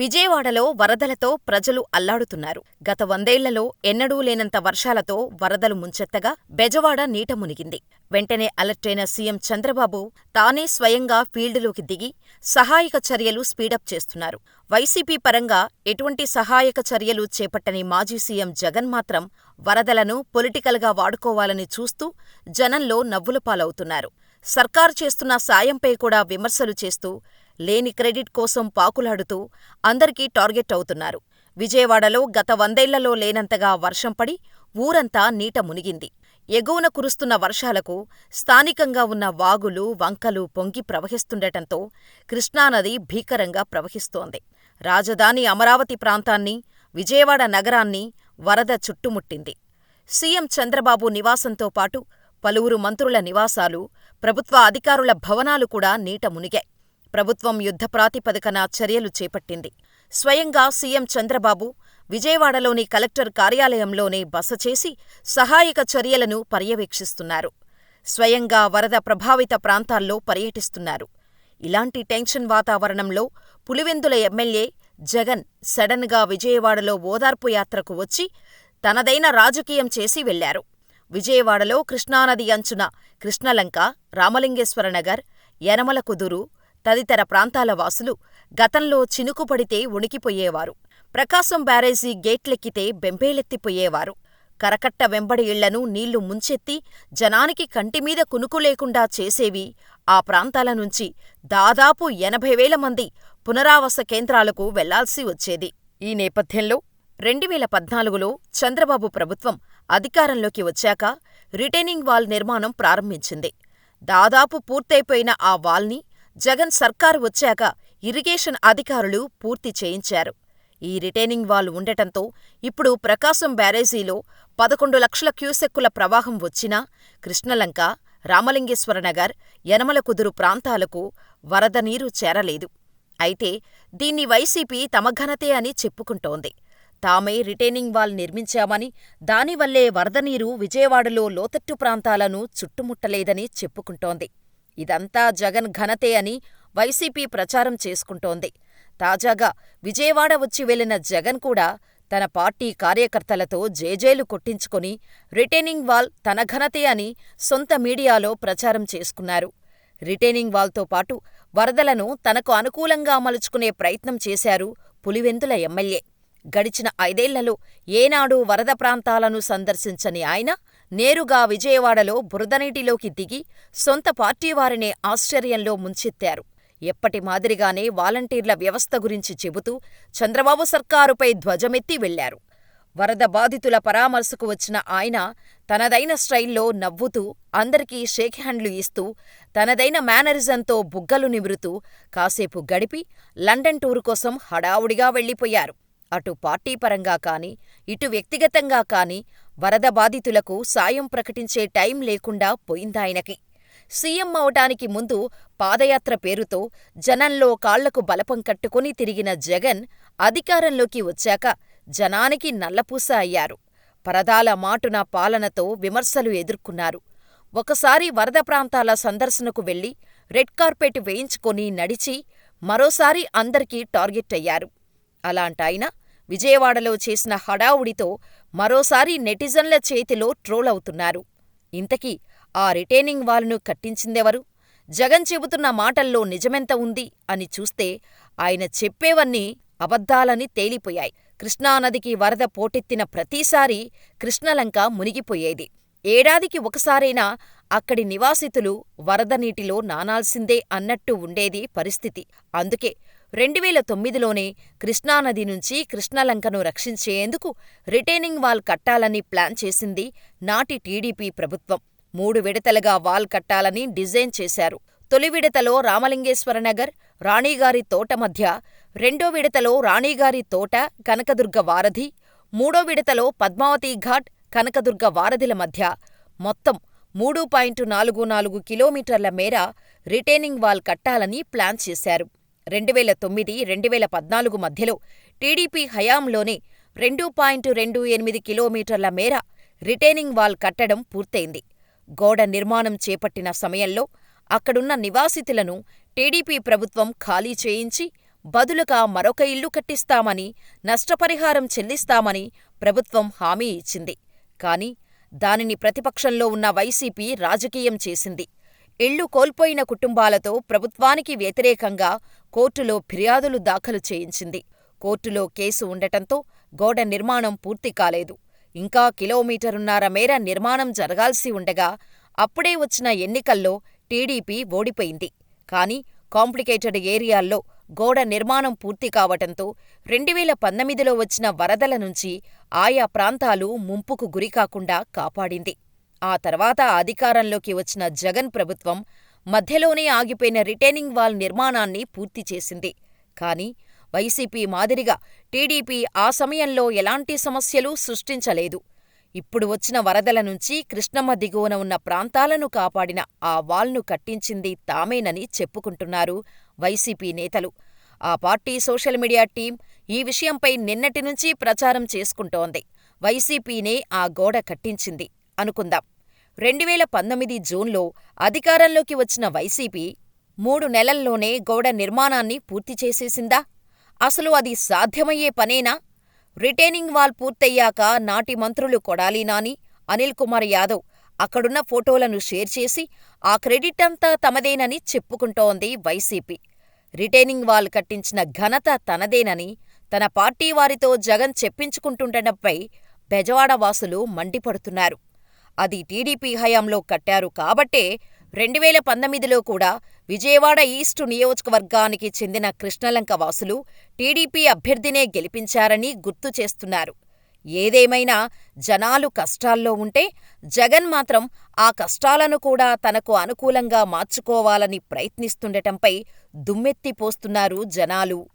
విజయవాడలో వరదలతో ప్రజలు అల్లాడుతున్నారు. గత వందేళ్ళలో ఎన్నడూ లేనంత వర్షాలతో వరదలు ముంచెత్తగా బెజవాడ నీట మునిగింది. వెంటనే అలర్టైన సీఎం చంద్రబాబు తానే స్వయంగా ఫీల్డులోకి దిగి సహాయక చర్యలు స్పీడప్ చేస్తున్నారు. వైసీపీ పరంగా ఎటువంటి సహాయక చర్యలు చేపట్టని మాజీ సీఎం జగన్ మాత్రం వరదలను పొలిటికల్గా వాడుకోవాలని చూస్తూ జనంలో నవ్వుల పాలవుతున్నారు. సర్కారు చేస్తున్న సాయంపై కూడా విమర్శలు చేస్తూ లేని క్రెడిట్ కోసం పాకులాడుతూ అందరికీ టార్గెట్ అవుతున్నారు. విజయవాడలో గత వందేళ్ళలో లేనంతగా వర్షం పడి ఊరంతా నీట మునిగింది. ఎగువన కురుస్తున్న వర్షాలకు స్థానికంగా ఉన్న వాగులు, వంకలు పొంగి ప్రవహిస్తుండటంతో కృష్ణానది భీకరంగా ప్రవహిస్తోంది. రాజధాని అమరావతి ప్రాంతాన్ని, విజయవాడ నగరాన్ని వరద చుట్టుముట్టింది. సీఎం చంద్రబాబు నివాసంతో పాటు పలువురు మంత్రుల నివాసాలు, ప్రభుత్వ అధికారుల భవనాలు కూడా నీట మునిగాయి. ప్రభుత్వం యుద్ధ ప్రాతిపదికన చర్యలు చేపట్టింది. స్వయంగా సీఎం చంద్రబాబు విజయవాడలోని కలెక్టర్ కార్యాలయంలోనే బస చేసి సహాయక చర్యలను పర్యవేక్షిస్తున్నారు. స్వయంగా వరద ప్రభావిత ప్రాంతాల్లో పర్యటిస్తున్నారు. ఇలాంటి టెన్షన్ వాతావరణంలో పులివెందుల ఎమ్మెల్యే జగన్ సడన్గా విజయవాడలో ఓదార్పు యాత్రకు వచ్చి తనదైన రాజకీయం చేసి వెళ్ళారు. విజయవాడలో కృష్ణానది అంచున కృష్ణలంక, రామలింగేశ్వరనగర్, యనమలకుదురు తదితర ప్రాంతాల వాసులు గతంలో చినుకుపడితే ఉణికిపోయేవారు ప్రకాశం బ్యారేజీ గేట్లెక్కితే బెంబేలెత్తిపోయేవారు. కరకట్ట వెంబడి ఇళ్ళను నీళ్ళు ముంచెత్తి జనానికి కంటిమీద కునుకులేకుండా చేసేవి ఆ ప్రాంతాల నుంచి దాదాపు ఎనభై వేల మంది పునరావాస కేంద్రాలకు వెళ్ళాల్సి వచ్చేది. ఈ నేపథ్యంలో రెండువేల పద్నాలుగులో చంద్రబాబు ప్రభుత్వం అధికారంలోకి వచ్చాక రిటైనింగ్ వాల్ నిర్మాణం ప్రారంభించింది. దాదాపు పూర్తయిపోయిన ఆ వాల్ని జగన్ సర్కారు వచ్చాక ఇరిగేషన్ అధికారులు పూర్తి చేయించారు. ఈ రిటైనింగ్ వాల్ ఉండటంతో ఇప్పుడు ప్రకాశం బ్యారేజీలో పదకొండు లక్షల క్యూసెక్కుల ప్రవాహం వచ్చినా కృష్ణలంక, రామలింగేశ్వరనగర్, యనమలకుదురు ప్రాంతాలకు వరద నీరు చేరలేదు. అయితే దీన్ని వైసీపీ తమ ఘనతే అని చెప్పుకుంటోంది. తామే రిటైనింగ్ వాల్ నిర్మించామని, దానివల్లే వరద నీరు విజయవాడలో లోతట్టు ప్రాంతాలను చుట్టుముట్టలేదని చెప్పుకుంటోంది. ఇదంతా జగన్ ఘనతే అని వైసీపీ ప్రచారం చేసుకుంటోంది. తాజాగా విజయవాడ వచ్చి వెళ్ళిన జగన్ కూడా తన పార్టీ కార్యకర్తలతో జేజేలు కొట్టించుకుని రిటైనింగ్ వాల్ తన ఘనతే అని సొంత మీడియాలో ప్రచారం చేసుకున్నారు. రిటైనింగ్ వాల్తో పాటు వరదలను తనకు అనుకూలంగా మలుచుకునే ప్రయత్నం చేశారు పులివెందుల ఎమ్మెల్యే. గడిచిన ఐదేళ్ళలో ఏనాడూ వరద ప్రాంతాలను సందర్శించని ఆయన నేరుగా విజయవాడలో బురదనీటిలోకి దిగి సొంత పార్టీవారినే ఆశ్చర్యంలో ముంచెత్తారు. ఎప్పటి మాదిరిగానే వాలంటీర్ల వ్యవస్థ గురించి చెబుతూ చంద్రబాబు సర్కారుపై ధ్వజమెత్తి వెళ్ళారు. వరద బాధితుల పరామర్శకు వచ్చిన ఆయన తనదైన స్టైల్లో నవ్వుతూ అందరికీ షేక్ హ్యాండ్లు ఇస్తూ తనదైన మేనరిజంతో బుగ్గలు నిమురుతూ కాసేపు గడిపి లండన్ టూరు కోసం హడావుడిగా వెళ్ళిపోయారు. అటు పార్టీపరంగా కానీ, ఇటు వ్యక్తిగతంగా కానీ వరద బాధితులకు సాయం ప్రకటించే టైం లేకుండా పోయిందాయనకి. సీఎం అవటానికి ముందు పాదయాత్ర పేరుతో జనంలో కాళ్ళకు బలపం కట్టుకుని తిరిగిన జగన్ అధికారంలోకి వచ్చాక జనానికి నల్లపూస అయ్యారు. పరదాల మాటున పాలనతో విమర్శలు ఎదుర్కొన్నారు. ఒకసారి వరద ప్రాంతాల సందర్శనకు వెళ్ళి రెడ్ కార్పెట్ వేయించుకొని నడిచి మరోసారి అందరికీ టార్గెట్ అయ్యారు. అలాంటాయన విజయవాడలో చేసిన హడావుడితో మరోసారి నెటిజన్ల చేతిలో ట్రోల్ అవుతున్నారు. ఇంతకీ ఆ రిటైనింగ్ వాల్ను కట్టించిందెవరు? జగన్ చెబుతున్న మాటల్లో నిజమెంత ఉంది అని చూస్తే ఆయన చెప్పేవన్నీ అబద్ధాలని తేలిపోయాయి. కృష్ణానదికి వరద పోటెత్తిన ప్రతిసారీ కృష్ణలంక మునిగిపోయేది. ఏడాదికి ఒకసారైనా అక్కడి నివాసితులు వరద నీటిలో నానాల్సిందే అన్నట్టు ఉండేది పరిస్థితి. అందుకే రెండువేల తొమ్మిదిలోనే కృష్ణానది నుంచి కృష్ణలంకను రక్షించేందుకు రిటైనింగ్ వాల్ కట్టాలని ప్లాన్ చేసింది నాటి టీడీపీ ప్రభుత్వం. మూడు విడతలుగా వాల్ కట్టాలని డిజైన్ చేశారు. తొలి విడతలో రామలింగేశ్వరనగర్, రాణిగారి తోట మధ్య, రెండో విడతలో రాణిగారి తోట, కనకదుర్గ వారధి, మూడో విడతలో పద్మావతి ఘాట్, కనకదుర్గ వారధిల మధ్య మొత్తం మూడు పాయింట్ నాలుగు నాలుగు కిలోమీటర్ల మేర రిటైనింగ్ వాల్ కట్టాలని ప్లాన్ చేశారు. రెండువేల తొమ్మిది, రెండువేల పద్నాలుగు మధ్యలో టీడీపీ హయాంలోనే రెండు పాయింట్ రెండు ఎనిమిది కిలోమీటర్ల మేర రిటైనింగ్ వాల్ కట్టడం పూర్తయింది. గోడ నిర్మాణం చేపట్టిన సమయంలో అక్కడున్న నివాసితులను టీడీపీ ప్రభుత్వం ఖాళీ చేయించి బదులుగా మరొక ఇల్లు కట్టిస్తామని, నష్టపరిహారం చెల్లిస్తామని ప్రభుత్వం హామీ ఇచ్చింది. కాని దానిని ప్రతిపక్షంలో ఉన్న వైసీపీ రాజకీయం చేసింది. ఇళ్ళు కోల్పోయిన కుటుంబాలతో ప్రభుత్వానికి వ్యతిరేకంగా కోర్టులో ఫిర్యాదులు దాఖలు చేయించింది. కోర్టులో కేసు ఉండటంతో గోడ నిర్మాణం పూర్తి కాలేదు. ఇంకా కిలోమీటరున్నర మేర నిర్మాణం జరగాల్సి ఉండగా అప్పుడే వచ్చిన ఎన్నికల్లో టీడీపీ ఓడిపోయింది. కానీ కాంప్లికేటెడ్ ఏరియాల్లో గోడ నిర్మాణం పూర్తి కావటంతో రెండువేల పంతొమ్మిదిలో వచ్చిన వరదల నుంచి ఆయా ప్రాంతాలు ముంపుకు గురికాకుండా కాపాడింది. ఆ తర్వాత అధికారంలోకి వచ్చిన జగన్ ప్రభుత్వం మధ్యలోనే ఆగిపోయిన రిటైనింగ్ వాల్ నిర్మాణాన్ని పూర్తి చేసింది. కానీ వైసీపీ మాదిరిగా టీడీపీ ఆ సమయంలో ఎలాంటి సమస్యలూ సృష్టించలేదు. ఇప్పుడు వచ్చిన వరదల నుంచి కృష్ణమ్మ దిగువన ఉన్న ప్రాంతాలను కాపాడిన ఆ వాల్ను కట్టించింది తామేనని చెప్పుకుంటున్నారు వైసీపీ నేతలు. ఆ పార్టీ సోషల్ మీడియా టీం ఈ విషయంపై నిన్నటి నుంచి ప్రచారం చేసుకుంటోంది. వైసీపీనే ఆ గోడ కట్టించింది అనుకుందాం. రెండువేల పంతొమ్మిది జూన్లో అధికారంలోకి వచ్చిన వైసీపీ మూడు నెలల్లోనే గోడ నిర్మాణాన్ని పూర్తి చేసేసిందా? అసలు అది సాధ్యమయ్యే పనేనా? రిటైనింగ్ వాల్ పూర్తయ్యాక నాటి మంత్రులు కొడాలి నాని, అనిల్ కుమార్ యాదవ్ అక్కడున్న ఫోటోలను షేర్ చేసి ఆ క్రెడిట్ అంతా తమదేనని చెప్పుకుంటోంది వైసీపీ. రిటైనింగ్ వాల్ కట్టించిన ఘనత తనదేనని తన పార్టీ వారితో జగన్ చెప్పించుకుంటుండటంపై బెజవాడ వాసులు మండిపడుతున్నారు. అది టీడీపీ హయాంలో కట్టారు కాబట్టే రెండువేల పంతొమ్మిదిలో కూడా విజయవాడ ఈస్టు నియోజకవర్గానికి చెందిన కృష్ణలంక వాసులు టీడీపీ అభ్యర్థినే గెలిపించారని గుర్తు చేస్తున్నారు. ఏదేమైనా జనాలు కష్టాల్లో ఉంటే జగన్ మాత్రం ఆ కష్టాలను కూడా తనకు అనుకూలంగా మార్చుకోవాలని ప్రయత్నిస్తుండటంపై దుమ్మెత్తిపోస్తున్నారు జనాలు.